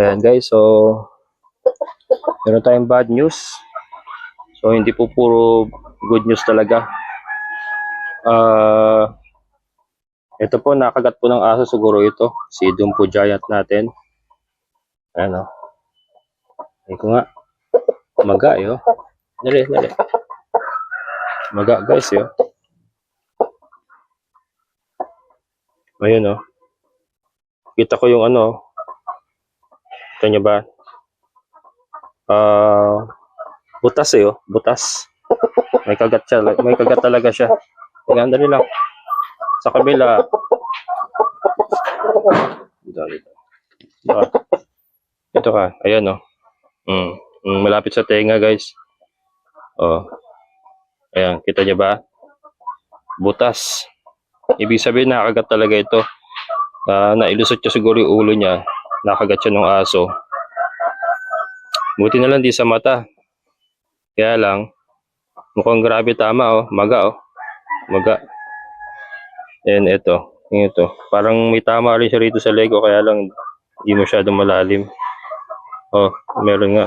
Ayan guys, so meron tayong bad news. So hindi po puro good news talaga. Ah, ito po nakagat po ng aso siguro ito, si Dumpo Giant natin. Ayan oh. Ay ko nga. Maga eh oh. Dali, dali. Maga guys oh. Ayun oh. Kita ko yung ano. Kita niyo ba? Ah, butas eh, oh. butas. May kagat siya, may kagat talaga siya. Tingnan dali lang. Sa kabila. Dali. Ito. Ito ka. Ayan oh. Mm. Mm, malapit sa tenga, guys. Oh. Ayan, kita niyo ba? Butas. Ibig sabihin nakagat talaga ito. Ah, nailusot niya siguro yung ulo niya. Nakagat siya ng aso. Buti na lang di sa mata. Kaya lang, mukhang grabe tama oh. Maga oh. Maga. And ito. Ito. Parang may tama rin siya rito sa Lego kaya lang hindi masyadong malalim. Oh, meron nga.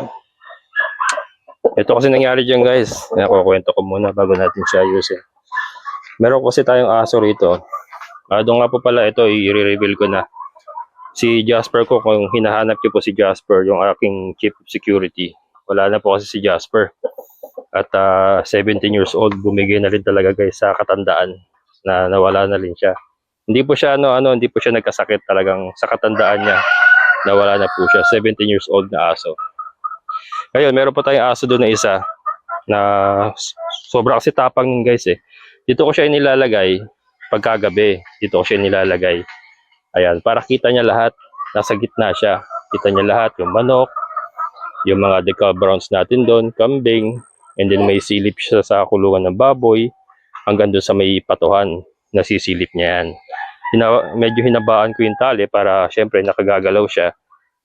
Ito kasi nangyari dyan guys. Nakukwento ko muna bago natin siya ayusin. Meron kasi tayong aso rito. Ah, doon nga po pala ito, i-reveal ko na. Si Jasper ko, kung hinahanap niyo po si Jasper, yung aking chief of security, wala na po kasi si Jasper. At ah, 17 years old, bumigay na rin talaga guys sa katandaan na nawala na rin siya. Hindi po siya ano ano, hindi po siya nagkasakit talagang sa katandaan niya. Nawala na po siya, 17 years old na aso. Ngayon, meron pa tayong aso doon na isa na s- sobra kasi tapang guys eh. Dito ko siya inilalagay pagkagabi. Dito ko siya nilalagay. Ayan, para kita niya lahat. Nasa gitna siya. Kita niya lahat. Yung manok, yung mga decal browns natin doon, kambing, and then may silip siya sa kulungan ng baboy, hanggang doon sa may patuhan. Nasisilip niya yan. Hina, medyo hinabaan ko yung tali para syempre nakagagalaw siya,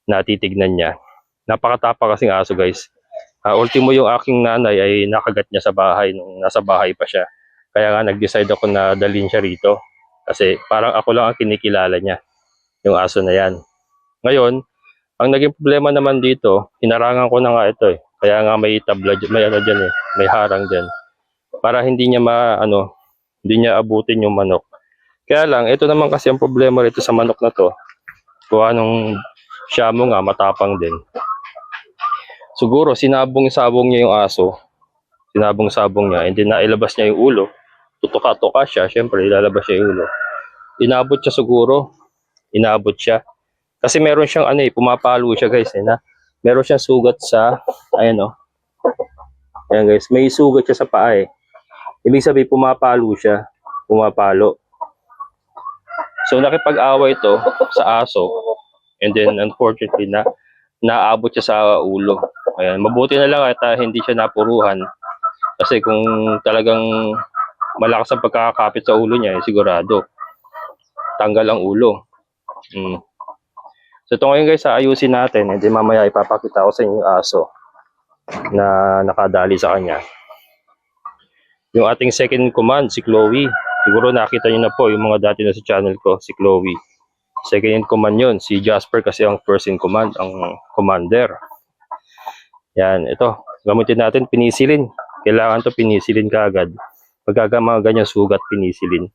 natitignan niya. Napakatapa kasing aso guys. Ah, ultimo yung aking nanay ay nakagat niya sa bahay nung nasa bahay pa siya. Kaya nga nag-decide ako na dalhin siya rito. Kasi parang ako lang ang kinikilala niya. Yung aso na yan. Ngayon, ang naging problema naman dito, hinarangan ko na nga ito eh. Kaya nga may tabla, may ano dyan eh, may harang dyan. Para hindi niya ma, ano, hindi niya abutin yung manok. Kaya lang, ito naman kasi ang problema rito sa manok na to. Kuha nung siya mo nga, matapang din. Siguro, sinabong-sabong niya yung aso. Sinabong-sabong niya, and then nailabas niya yung ulo tutuka-tuka siya, syempre ilalabas siya yung ulo. Inabot siya siguro. Inabot siya. Kasi meron siyang ano eh, pumapalo siya guys eh, na meron siyang sugat sa, ayan oh. Ayan guys, may sugat siya sa paa eh. Ibig sabihin, pumapalo siya. Pumapalo. So nakipag-away ito sa aso. And then unfortunately na naabot siya sa ulo. Ayan, mabuti na lang at ah, hindi siya napuruhan. Kasi kung talagang malakas ang pagkakakapit sa ulo niya, eh, sigurado. Tanggal ang ulo. Mm. So ito ngayon guys, ayusin natin. Then mamaya ipapakita ko sa inyo yung aso na nakadali sa kanya. Yung ating second command, si Chloe. Siguro nakita niyo na po yung mga dati na sa channel ko, si Chloe. Second in command yun. Si Jasper kasi ang first in command, ang commander. Yan, ito. Gamitin natin pinisilin. Kailangan to pinisilin kaagad. Pagkaga mga ganyan sugat, pinisilin.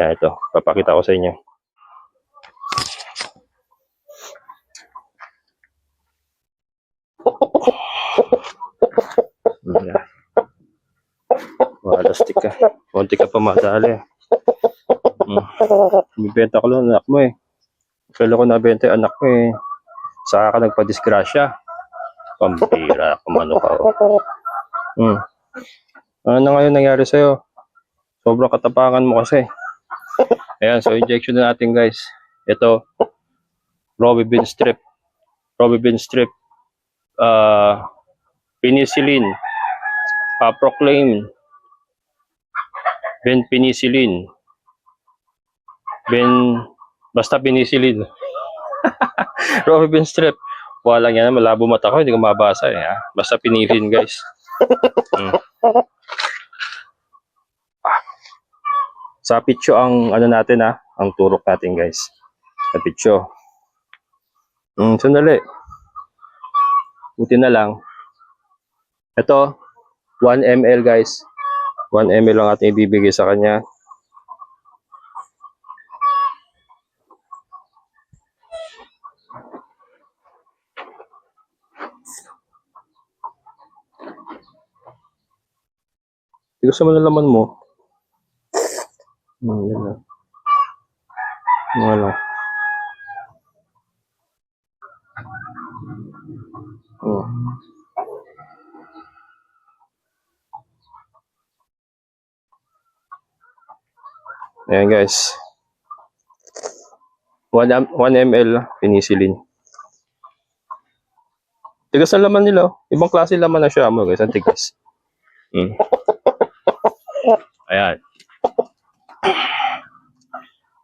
Yan, ito. Papakita ko sa inyo. Yan. Malastik ka. Konti ka pa madali. Hmm. Bibenta ko lang anak mo eh. Kailan ko nabenta anak mo eh. Saka ka nagpa-disgrasya. Pambira, kumano ka. Oh. Hmm. Ano na ngayon nangyari sa'yo? Sobrang katapangan mo kasi. Ayan, so injection na natin guys. Ito, Robibin strip. Robibin strip. Uh, penicillin. Uh, proclaim. Ben penicillin. Ben, basta penicillin. Robibin strip. Walang yan, malabo mata ko, hindi ko mabasa eh. Ha? Basta pinilin guys. Mm. Sa pitcho ang ano natin ha, ang turok natin guys. Sa pitcho. Mm, sandali. Buti na lang. Ito, 1 ml guys. 1 ml lang ating ibibigay sa kanya. Gusto mo na laman mo? Hmm, yan na. Yung Ayan guys. 1, am- 1 ml penicillin. Tigas ang laman nila. oh. Ibang klase laman na siya mo guys. Ang tigas. Hmm. Ayan.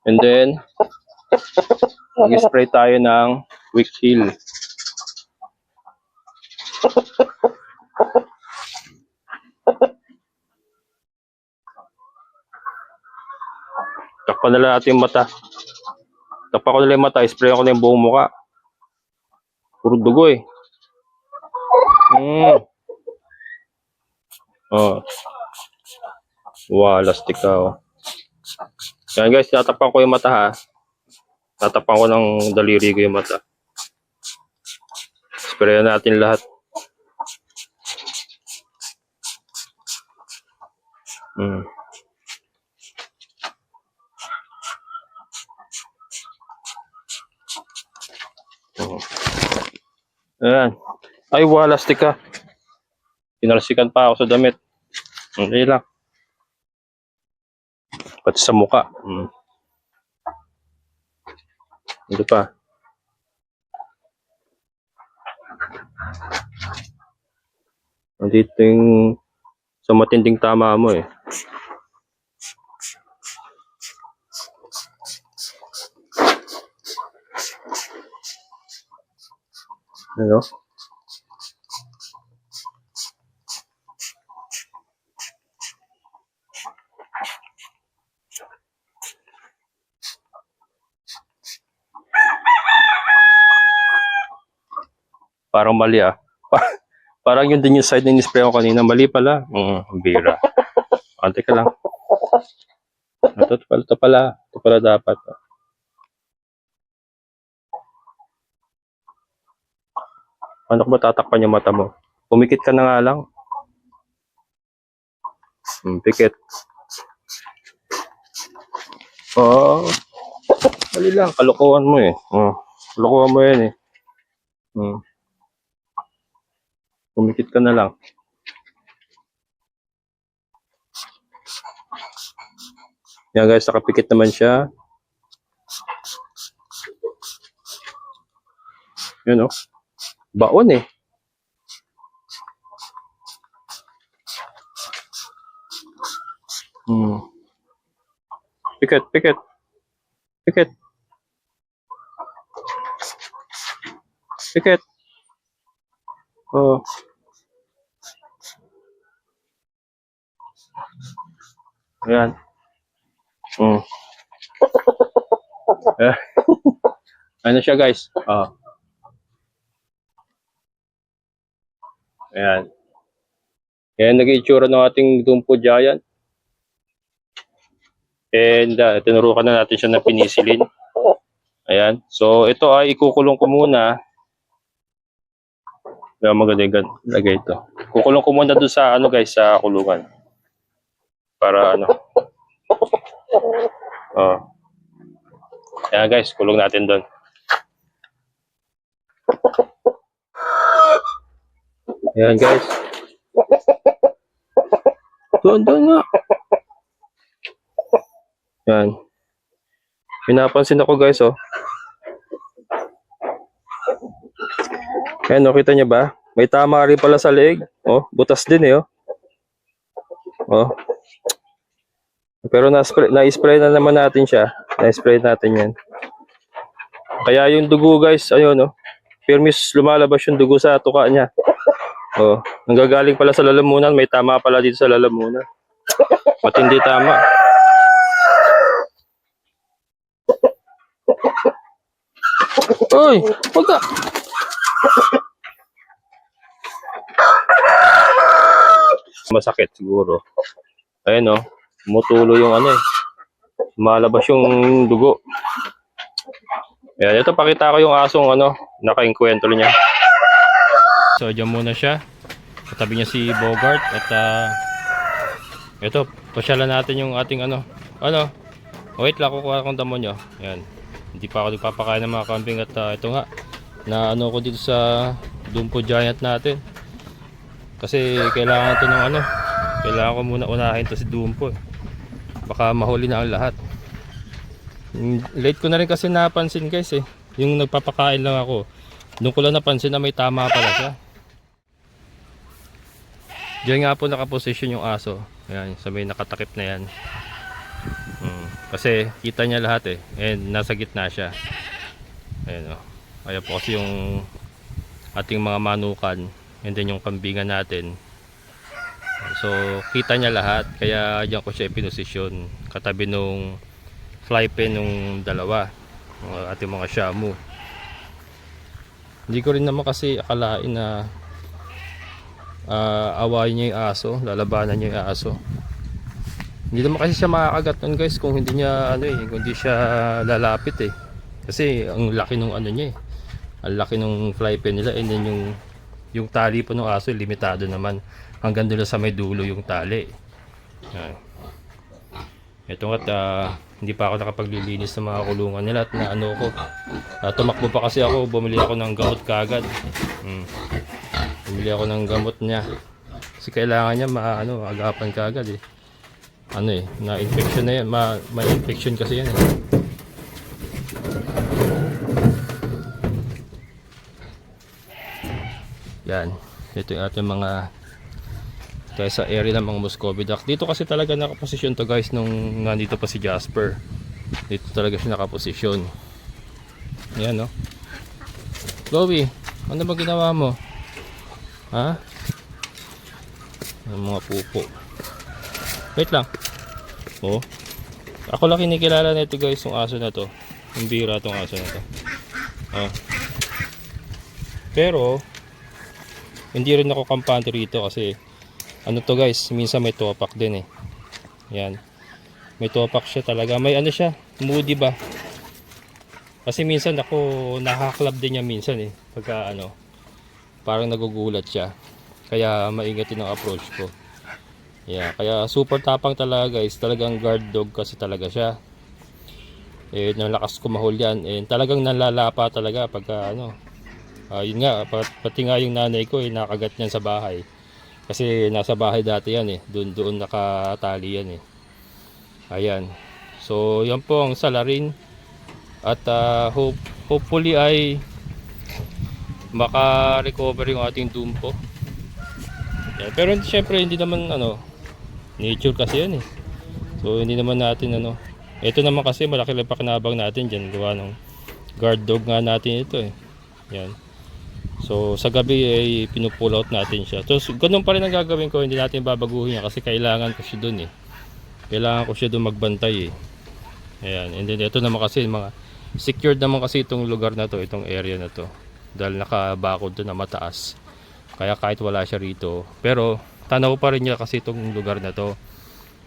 And then, mag-spray tayo ng Quick Heal. Takpan na lang natin yung mata. Takpan ko na lang yung mata. Spray ko na yung buong muka. Puro dugo eh. Mm. Oh. Wow, lastik ka oh. Yan guys, tatapan ko yung mata ha. Tatapan ko ng daliri ko yung mata. Sprayan natin lahat. Hmm. Ayan. Ay, wala, lastik ka. Pinalsikan pa ako sa damit. Hindi lang. Pati sa muka. Hmm. Hindi pa. Nandito yung sa matinding tama mo eh. Ano? Parang mali ah. Parang yun din yung side na in-spray ko kanina. Mali pala. Mm, bira. Ante ka lang. Ito, ito pala, ito pala. Ito pala dapat. Ano ko ba tatakpan yung mata mo? Pumikit ka na nga lang. Hmm, pikit. Oo. Oh, mali lang. Kalokohan mo eh. Oh, kalokohan mo yan eh. Hmm. Pumikit ka na lang. Yan guys, nakapikit naman siya. Yun oh. Baon eh. Hmm. Pikit, pikit. Pikit. Pikit. Oh. Ayan. Mm. Ano siya guys? Oh. Ayan. Ayan naging itsura ng ating Dumpo Giant. And uh, tinurukan na natin siya ng penicillin. Ayan. So ito ay ikukulong ko muna. Kaya maganda yung lagay ito. Kukulong ko muna doon sa ano guys, sa kulungan. Para ano. Oh. Ayan guys, kulong natin doon. Ayan guys. Doon, doon nga. Ayan. Pinapansin ako guys oh. Ayan, oh, kita niyo ba? May tama rin pala sa leeg. Oh, butas din eh, oh. Oh. Pero na-spray, na-spray na naman natin siya. Na-spray natin yan. Kaya yung dugo guys, ayun, oh. Firmis lumalabas yung dugo sa tuka niya. Oh, nanggagaling pala sa lalamunan, may tama pala dito sa lalamunan. Matindi tama. Uy, wag ka. Masakit siguro. Ayun oh, mutulo yung ano eh. Malabas yung dugo. Ayan, ito pakita ko yung asong ano, nakainkwento niya. So, dyan muna siya. Katabi niya si Bogart at ah, ito, pasyalan natin yung ating ano. Ano? Wait lang, kukuha akong damo nyo. Ayan. Hindi pa ako nagpapakain ng mga kambing at ah, ito nga. Na ano ko dito sa Dumpo Giant natin. Kasi kailangan to ng ano. Kailangan ko muna unahin to si Dumpo. eh. Baka mahuli na ang lahat. Mm, Late ko na rin kasi napansin guys eh. Yung nagpapakain lang ako. Doon ko lang napansin na may tama pala siya. Diyan nga po nakaposisyon yung aso. Ayan, sa may nakatakip na yan. Mm, kasi kita niya lahat eh. And nasa gitna siya. Ayan o. Kaya po kasi yung ating mga manukan and then yung kambingan natin. So kita niya lahat. Kaya diyan ko siya pinosisyon. Katabi nung fly pen nung dalawa. Ating mga shamu. Hindi ko rin naman kasi akalain na ah awayin niya yung aso, lalabanan niya yung aso. Hindi naman kasi siya makakagat nun guys kung hindi niya ano eh, kung hindi siya lalapit eh. Kasi ang laki nung ano niya eh. Ang laki nung fly pen nila and then yung yung tali po ng aso limitado naman hanggang doon sa may dulo yung tali. Yan. Ito nga't ah, hindi pa ako nakapaglilinis ng mga kulungan nila at na ano ko. Ah, tumakbo pa kasi ako, bumili ako ng gamot kagad. Hmm. Bumili ako ng gamot niya. Kasi kailangan niya maano, agapan kagad eh. Ano eh, na infection na yan, ma, may infection kasi yan eh. Yan. Ito yung ating mga kaya sa area ng mga Muscovy duck. Dito kasi talaga nakaposisyon to guys nung nandito pa si Jasper. Dito talaga siya nakaposisyon. Yan no. Chloe, ano ba ginawa mo? Ha? Ang mga pupo. Wait lang. Oh. Ako lang kinikilala na ito guys, yung aso na to. Yung bira tong aso na to. Oh. Pero, hindi rin ako kampante rito kasi ano to guys, minsan may topak din eh. Yan. May topak siya talaga. May ano siya, moody ba? Kasi minsan ako nakaklab din niya minsan eh. Pagka ano, parang nagugulat siya. Kaya maingat din ang approach ko. Yeah, kaya super tapang talaga guys. Talagang guard dog kasi talaga siya. Eh, nalakas ko mahul yan. Eh, talagang nalalapa talaga pagka ano. Ah, yun nga, pat- pati nga yung nanay ko eh, nakagat niyan sa bahay. Kasi nasa bahay dati yan eh. Doon doon nakatali yan eh. Ayan. So, yan po ang salarin. At ah, hope, hopefully ay maka-recover yung ating dumpo. Yan. Pero syempre hindi naman ano, nature kasi yan eh. So hindi naman natin ano, ito naman kasi malaki lang pakinabang natin dyan. Gawa ng guard dog nga natin ito eh. Yan. So sa gabi ay pinupull out natin siya. So ganun pa rin ang gagawin ko, hindi natin babaguhin yan kasi kailangan ko siya dun eh. Kailangan ko siya dun magbantay eh. Ayan, and then ito naman kasi mga secured naman kasi itong lugar na to, itong area na to. Dahil nakabakod to na mataas. Kaya kahit wala siya rito, pero tanaw pa rin niya kasi itong lugar na to.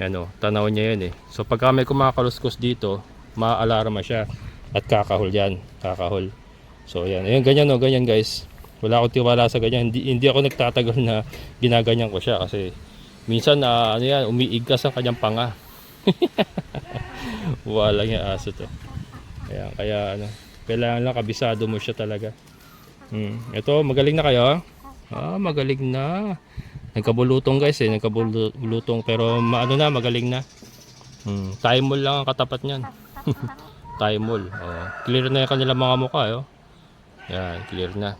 Ano, tanaw niya yan eh. So pagka may kumakaluskos dito, maaalarma siya at kakahol yan, kakahol. So yan, ayun ganyan no, ganyan guys. Wala akong tiwala sa ganyan. Hindi, hindi ako nagtatagal na ginaganyan ko siya kasi minsan na ano yan, umiigkas ang kanyang panga. Wala yung aso to. Kaya, kaya ano, kailangan lang kabisado mo siya talaga. Hmm. Ito, magaling na kayo? Ah, magaling na. Nagkabulutong guys eh, nagkabulutong pero maano na, magaling na. Hmm. Timol lang ang katapat niyan. Timol. Oh. Clear na yung kanilang mga mukha, oh. Yan, clear na.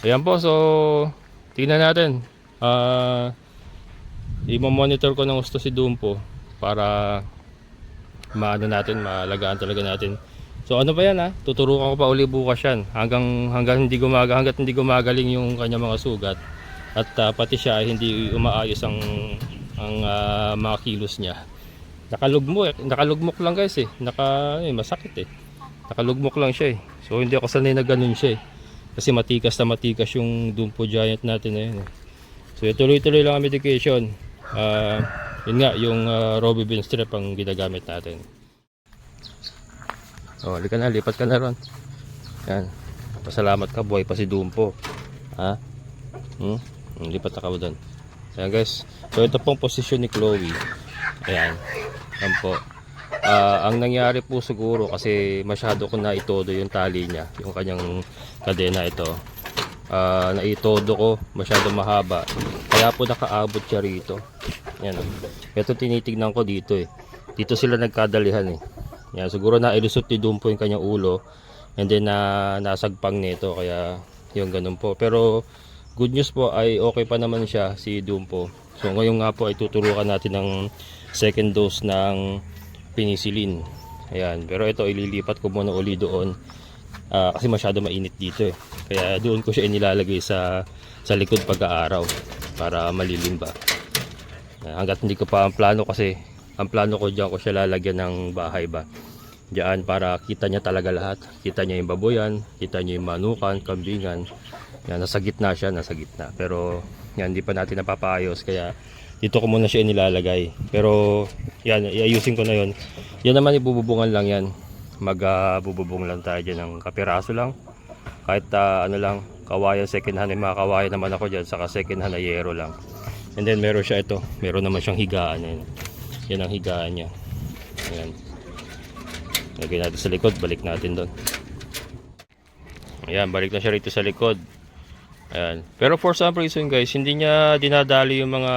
Ayan po, so tingnan natin. Ah, i-monitor ko ng gusto si Dumpo para maano natin, malagaan talaga natin. So ano ba yan ha? Tuturukan ko pa uli bukas yan hanggang hanggang hindi gumaga hangga't hindi gumagaling yung kanya mga sugat at ah, pati siya hindi umaayos ang ang ah, mga kilos niya. Nakalugmok, nakalugmok lang guys eh. Naka eh, masakit eh. Nakalugmok lang siya eh. So hindi ako sanay na ganun siya eh. Kasi matikas na matikas yung Dumpo Giant natin na yun eh. So tuloy-tuloy lang ang medication. Ah, yun nga, yung uh, Robivin strep ang ginagamit natin. Oh, halika na, lipat ka na ron. Yan. Pasalamat ka, buhay pa si Dumpo. Ha? Hmm? Lipat na ka doon. Ayan guys. So ito pong posisyon ni Chloe. Ayan. Yan po. Ah, ang nangyari po siguro kasi masyado ko na itodo yung tali niya, yung kanyang kadena ito. Ah, naitodo ko, masyado mahaba. Kaya po nakaabot siya rito. Yan. oh. Ito tinitignan ko dito eh. Dito sila nagkadalihan eh. Yan, siguro na ilusot ni Dumpo yung kanyang ulo and then na nasagpang nito kaya yung ganun po. Pero good news po ay okay pa naman siya si Dumpo. So ngayon nga po ay tuturukan natin ng second dose ng penicillin. Ayan, pero ito ililipat ko muna uli doon Ah, kasi masyado mainit dito eh. Kaya doon ko siya inilalagay sa sa likod pag-aaraw para malilim ba. Ah, hanggat hindi ko pa ang plano kasi ang plano ko diyan ko siya lalagyan ng bahay ba. Diyan para kita niya talaga lahat. Kita niya yung baboyan, kita niya yung manukan, kambingan. Yan, nasa gitna siya, nasa gitna. Pero yan, hindi pa natin napapaayos kaya dito ko muna siya inilalagay. Pero yan, iayusin ko na yon. Yan naman ibububungan lang yan. Magbububong lang tayo dyan ng kapiraso lang. Kahit ah, ano lang, kawayan second hand, may mga kawayan naman ako dyan, saka second hand na yero lang. And then meron siya ito, meron naman siyang higaan. Yan, yan ang higaan niya. Ayan. Lagay natin sa likod, balik natin doon. Ayan, balik na siya rito sa likod. Ayan. Pero for some reason guys, hindi niya dinadali yung mga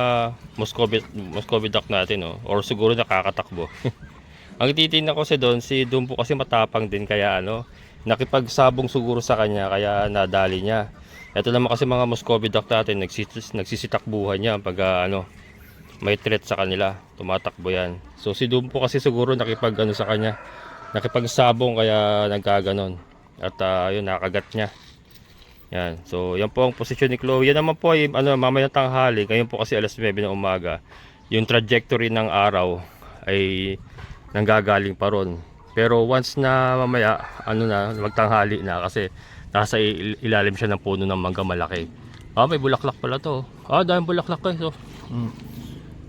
Muscovy, Muscovy duck natin. Oh. Or siguro nakakatakbo. Ang titignan ko si doon, si Dumpo kasi matapang din kaya ano, nakipagsabong siguro sa kanya kaya nadali niya. Ito naman kasi mga Muscovy duck natin, nagsis, nagsisitakbuhan niya pag ah, ano, may threat sa kanila, tumatakbo yan. So si Dumpo kasi siguro nakipag ano sa kanya, nakipagsabong kaya nagkaganon. At ah, yun, nakagat niya. Yan. So, yan po ang posisyon ni Chloe. Yan naman po ay ano, mamaya tanghali. Ngayon po kasi alas 9 ng umaga. Yung trajectory ng araw ay nanggagaling pa ron. Pero once na mamaya, ano na, magtanghali na kasi nasa il- ilalim siya ng puno ng mangga malaki. Ah, may bulaklak pala to. Ah, daming bulaklak guys. Oh. Mm.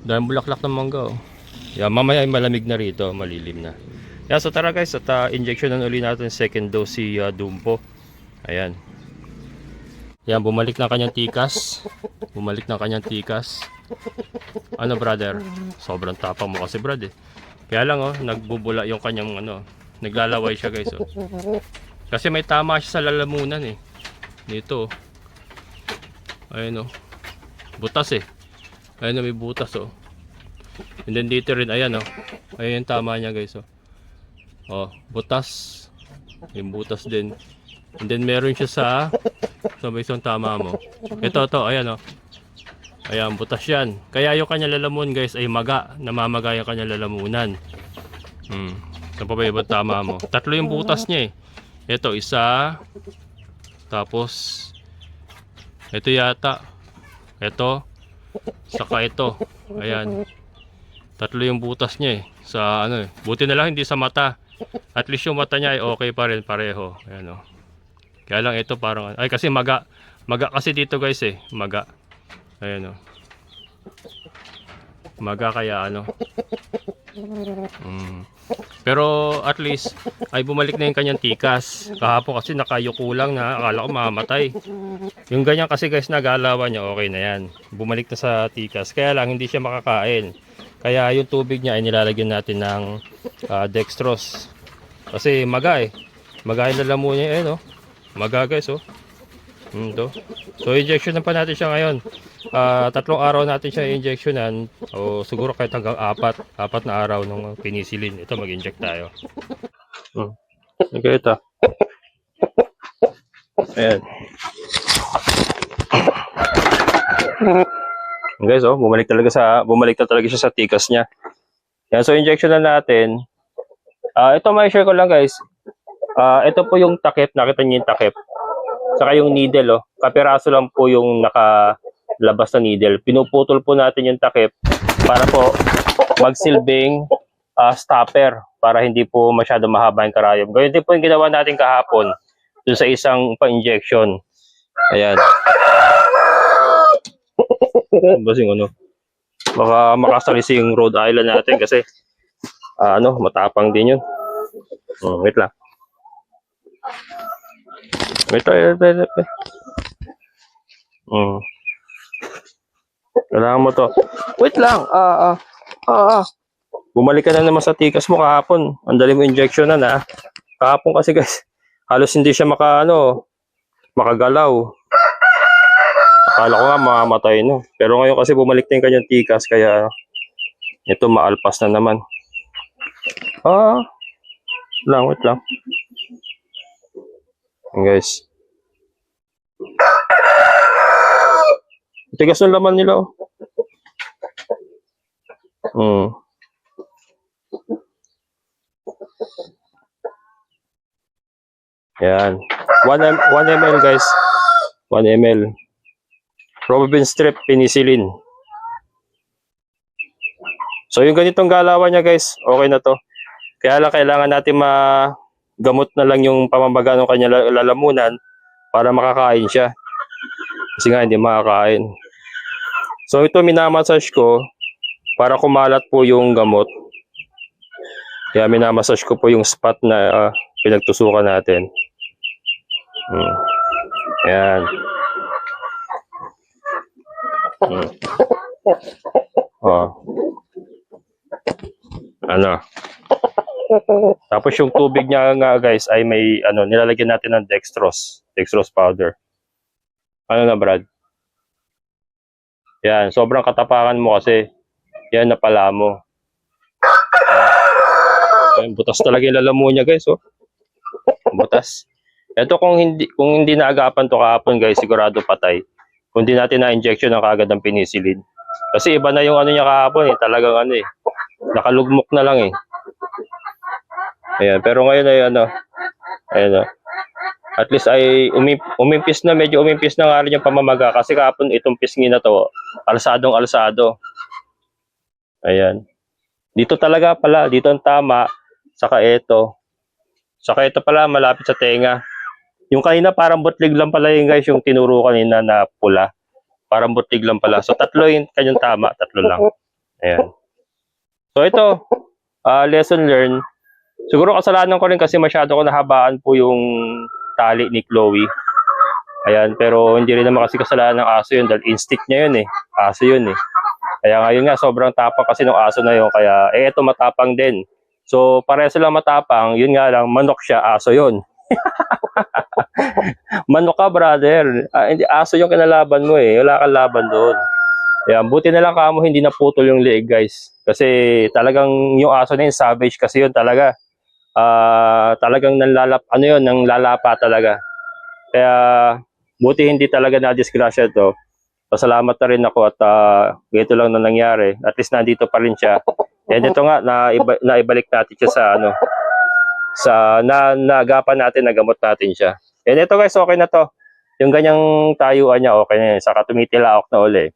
Daming bulaklak ng mangga. Oh. Yan, mamaya ay malamig na rito, malilim na. Yan, so tara guys, at uh, injection na uli natin second dose si uh, Dumpo. Ayan. Yan, bumalik ng kanyang tikas. Bumalik ng kanyang tikas. Ano brother? Sobrang tapang mo kasi brad eh. Kaya lang oh, nagbubula yung kanyang ano, naglalaway siya guys oh. Kasi may tama siya sa lalamunan eh. Dito oh. Ayun oh. Butas eh. Ayun oh, may butas oh. And then dito rin, ayan oh. Ayun tama niya guys oh. Oh, butas. Yung butas din. And then meron siya sa sa may isang tama mo. Ito to, ayan oh. Ayan, butas yan. Kaya yung kanya lalamun guys ay maga. Namamaga yung kanya lalamunan. Hmm. Saan pa ba yung tama mo? Tatlo yung butas niya eh. Ito, isa. Tapos, ito yata. Ito. Saka ito. Ayan. Tatlo yung butas niya eh. Sa ano eh. Buti na lang hindi sa mata. At least yung mata niya ay okay pa rin pareho. Ayan oh. Kaya lang ito parang ay kasi maga. Maga kasi dito guys eh. Maga. Ayan oh. Maga kaya ano. Mm. Pero at least ay bumalik na yung kanyang tikas. Kahapon kasi nakayuko lang na akala ko mamamatay. Yung ganyan kasi guys nagalawan niya okay na yan. Bumalik na sa tikas. Kaya lang hindi siya makakain. Kaya yung tubig niya ay nilalagyan natin ng ah, dextrose. Kasi maga eh. Maga yung lalamunan niya eh no. Maga guys oh. To. So injection pa natin siya ngayon. Ah, tatlong araw natin siya injectionan o siguro kahit hanggang apat, apat na araw ng penicillin. Ito mag-inject tayo. Hmm. Okay, ito. Ayan. Guys, oh, bumalik talaga sa bumalik na talaga siya sa tikas niya. Yan, so injection na natin. Ah, ito may share ko lang, guys. Ah, ito po yung takip, nakita niyo yung takip. Saka yung needle, oh. Kapiraso lang po yung nakalabas na needle. Pinuputol po natin yung takip para po magsilbing ah, stopper para hindi po masyado mahaba yung karayom. Ganyan din po yung ginawa natin kahapon dun sa isang pa-injection. Ayan. Basing ano. Baka makasalisi yung Rhode Island natin kasi ah, ano, matapang din yun. Hmm, wait lang. Wait lang, wait lang. Hmm. Kailangan mo to. Wait lang. Ah, ah. Ah, ah. Bumalik ka na naman sa tikas mo kahapon. Ang dali mo injection na na. Kahapon kasi guys, halos hindi siya maka, ano, makagalaw. Akala ko nga mamamatay na. Pero ngayon kasi bumalik na yung kanyang tikas kaya ito maalpas na naman. Ah, lang, wait lang. Guys. Tigas ng laman nila oh. Hmm. Yan. 1 m 1 ml guys. 1 ml. Robin strip penicillin. So yung ganitong galawan niya guys, okay na to. Kaya lang kailangan natin magamot na lang yung pamamaga ng kanya la- lalamunan para makakain siya. Kasi nga hindi makakain. So ito minamassage ko para kumalat po yung gamot. Kaya minamassage ko po yung spot na ah, pinagtusukan natin. Hmm. Ayan. Hmm. Oh. Ano? Tapos yung tubig niya nga guys ay may ano nilalagyan natin ng dextrose, dextrose powder. Ano na Brad? Yan, sobrang katapakan mo kasi yan napala mo. Ayan, butas talaga yung lalamu niya guys, oh. Butas. Ito kung hindi kung hindi naagapan to kahapon guys, sigurado patay. Kung di natin na-injection ng kagad ng penicillin. Kasi iba na yung ano niya kahapon eh, talagang ano eh. Nakalugmok na lang eh. Ayan, pero ngayon ay ano, ayan oh. At least ay umim, umimpis na, medyo umimpis na nga rin yung pamamaga kasi kahapon itong pisngi na to, alsadong alsado. Ayan. Dito talaga pala, dito ang tama, saka ito. Saka ito pala, malapit sa tenga. Yung kanina parang butlig lang pala yun guys, yung tinuro kanina na pula. Parang butlig lang pala. So tatlo yung kanyang tama, tatlo lang. Ayan. So ito, ah, lesson learned. Siguro kasalanan ko rin kasi masyado ko nahabaan po yung tali ni Chloe. Ayan, pero hindi rin naman kasi kasalanan ng aso yun dahil instinct niya yun eh. Aso yun eh. Kaya ngayon nga, sobrang tapang kasi ng aso na yun. Kaya, eh, ito matapang din. So, pareho silang matapang. Yun nga lang, manok siya, aso yun. manok ka, brother. Ah, hindi, aso yung kinalaban mo eh. Wala kang laban doon. Ayan, buti na lang kamo hindi naputol yung leg, guys. Kasi talagang yung aso na yun, savage kasi yun talaga. Ah, talagang nanlalap, ano yun, nang lalapa talaga. Kaya, buti hindi talaga na-disgrasya to. Pasalamat na rin ako at uh, ganito lang na nangyari. At least nandito pa rin siya. And ito nga, naiba, naibalik natin siya sa ano, sa na, nagapan natin, nagamot natin siya. And ito guys, okay na to. Yung ganyang tayuan niya, okay na yun. Saka tumitilaok na uli.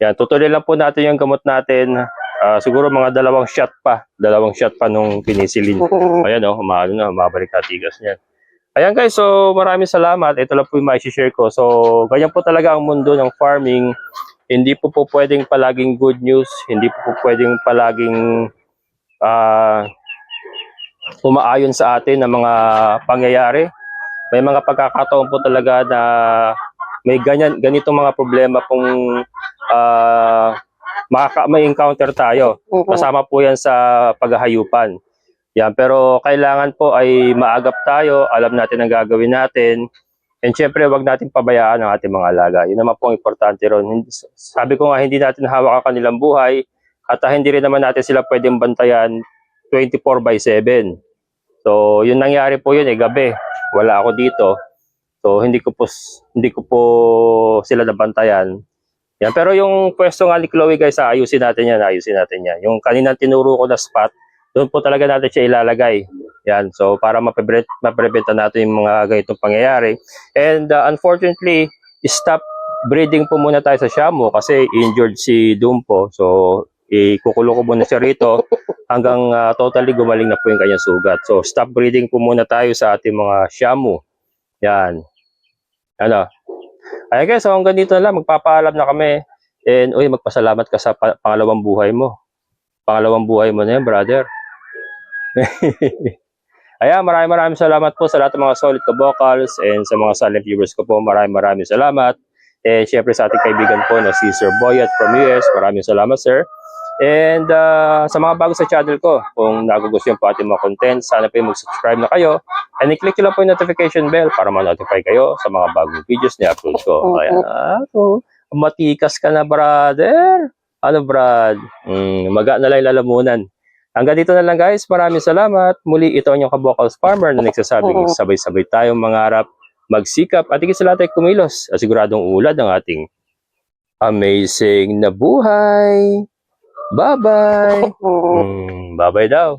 Yan, tutuloy lang po natin yung gamot natin. Ah, siguro mga dalawang shot pa. Dalawang shot pa nung pinisilin. Ayan oh, umano na, mabalik na tigas niyan. Ayan guys, so maraming salamat. Ito lang po yung mai-share ko. So, ganyan po talaga ang mundo ng farming. Hindi po po pwedeng palaging good news. Hindi po po pwedeng palaging ah umaayon sa atin ng mga pangyayari. May mga pagkakataon po talaga na may ganyan, ganitong mga problema pong ah makaka, may encounter tayo. Kasama po yan sa paghahayupan. Yan, pero kailangan po ay maagap tayo, alam natin ang gagawin natin. And syempre, wag natin pabayaan ang ating mga alaga. Yun naman po ang importante ron. Sabi ko nga, hindi natin hawak ang kanilang buhay at ah, hindi rin naman natin sila pwedeng bantayan 24 by 7. So, yun nangyari po yun eh, gabi. Wala ako dito. So, hindi ko po, hindi ko po sila nabantayan. Yan. Pero yung pwesto nga ni Chloe guys, ah, ayusin natin yan, ayusin natin yan. Yung kaninang tinuro ko na spot, doon po talaga natin siya ilalagay. Yan. So, para maprevent, mapreventa natin yung mga ganitong pangyayari. And uh, unfortunately, stop breeding po muna tayo sa Shamu kasi injured si Dumpo. So, ikukulo ko muna siya rito hanggang uh, totally gumaling na po yung kanyang sugat. So, stop breeding po muna tayo sa ating mga Shamu. Yan. Ano? Ayan guys, so hanggang dito na lang. Magpapaalam na kami. And, uy, magpasalamat ka sa pa- pangalawang buhay mo. Pangalawang buhay mo na yan, brother. Ayan, maraming maraming salamat po sa lahat ng mga solid ka vocals and sa mga silent viewers ko po. Maraming maraming salamat. And syempre sa ating kaibigan po na si Sir Boyat from US. Maraming salamat, sir. And ah, sa mga bago sa channel ko, kung nagugustuhan po ating mga content, sana po yung mag-subscribe na kayo. And i-click nyo lang po yung notification bell para ma-notify kayo sa mga bagong videos na upload ko. Ayan. Ah, so, matikas ka na, brother. Ano, brad? Mm, maga na lang yung lalamunan. Hanggang dito na lang guys. Maraming salamat. Muli ito ang inyong kabokals farmer na nagsasabing sabay-sabay tayong mangarap, magsikap at higit sa lahat ay kumilos. At siguradong ulad ang ating amazing na buhay. Bye-bye. Mm, bye-bye daw.